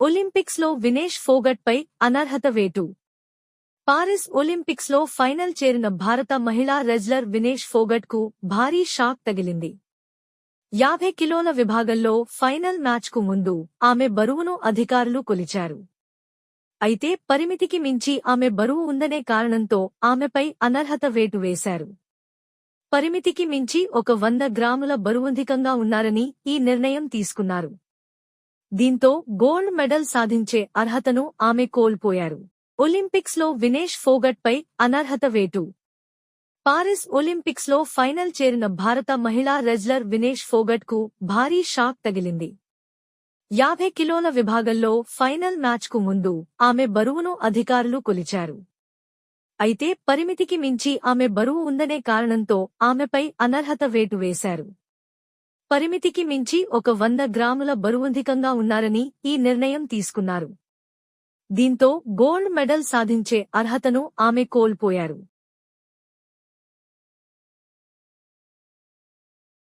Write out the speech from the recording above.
ఒలింపిక్స్లో వినేష్ ఫోగట్పై అనర్హత వేటు. పారిస్ ఒలింపిక్స్లో ఫైనల్ చేరిన భారత మహిళా రెజ్లర్ వినేష్ ఫోగట్కు భారీ షాక్ తగిలింది. యాభై కిలోల విభాగంలో ఫైనల్ మ్యాచ్కు ముందు ఆమె బరువును అధికారులు కొలిచారు. అయితే పరిమితికి మించి ఆమె బరువు ఉందనే కారణంతో ఆమెపై అనర్హత వేటు వేశారు. పరిమితికి మించి ఒక వంద గ్రాముల బరువధికంగా ఉన్నారని ఈ నిర్ణయం తీసుకున్నారు. దీంతో గోల్డ్ మెడల్ సాధించే అర్హతను ఆమె కోల్పోయారు. ఒలింపిక్స్లో వినేష్ ఫోగట్పై అనర్హత వేటు. పారిస్ ఒలింపిక్స్లో ఫైనల్ చేరిన భారత మహిళా రెజ్లర్ వినేష్ ఫోగట్కు భారీ షాక్ తగిలింది. యాభై కిలోల విభాగంలో ఫైనల్ మ్యాచ్కు ముందు ఆమె బరువును అధికారులు కొలిచారు. అయితే పరిమితికి మించి ఆమె బరువు ఉందనే కారణంతో ఆమెపై అనర్హత వేటు వేశారు. పరిమితికి మించి ఒక వంద గ్రాముల బరువంధికంగా ఉన్నారని ఈ నిర్ణయం తీసుకున్నారు. దీంతో గోల్డ్ మెడల్ సాధించే అర్హతను ఆమె కోల్పోయారు.